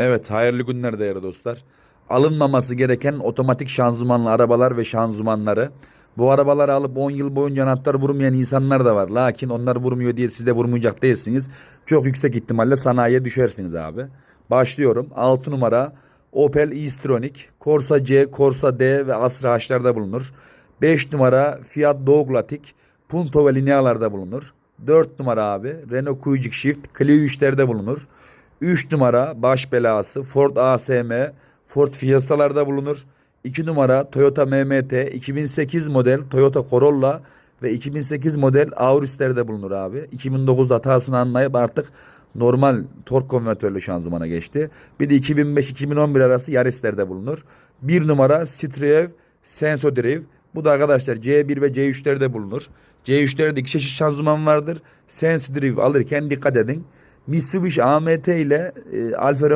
Evet hayırlı günler değerli dostlar. Alınmaması gereken otomatik şanzımanlı arabalar ve şanzımanları. Bu arabaları alıp 10 yıl boyunca anahtar vurmayan insanlar da var. Lakin onlar vurmuyor diye siz de vurmayacak değilsiniz. Çok yüksek ihtimalle sanayiye düşersiniz abi. Başlıyorum. 6 numara Opel e-Stronic, Corsa C, Corsa D ve Astra H'larda bulunur. 5 numara Fiat Doglatic, Punto ve Linea'larda bulunur. 4 numara abi Renault Kwid Shift, Clio 3'lerde bulunur. 3 numara baş belası Ford ASM, Ford Fiesta'larda bulunur. 2 numara Toyota MMT, 2008 model Toyota Corolla ve 2008 model Auris'lerde bulunur abi. 2009'da hatasını anlayıp artık normal tork konvertörlü şanzımana geçti. Bir de 2005-2011 arası Yaris'lerde bulunur. 1 numara Citroen Senso Drive. Bu da arkadaşlar C1 ve C3'lerde bulunur. C3'lerde iki çeşit şanzıman vardır. Senso Drive alırken dikkat edin. Mitsubishi AMT ile e, Alfa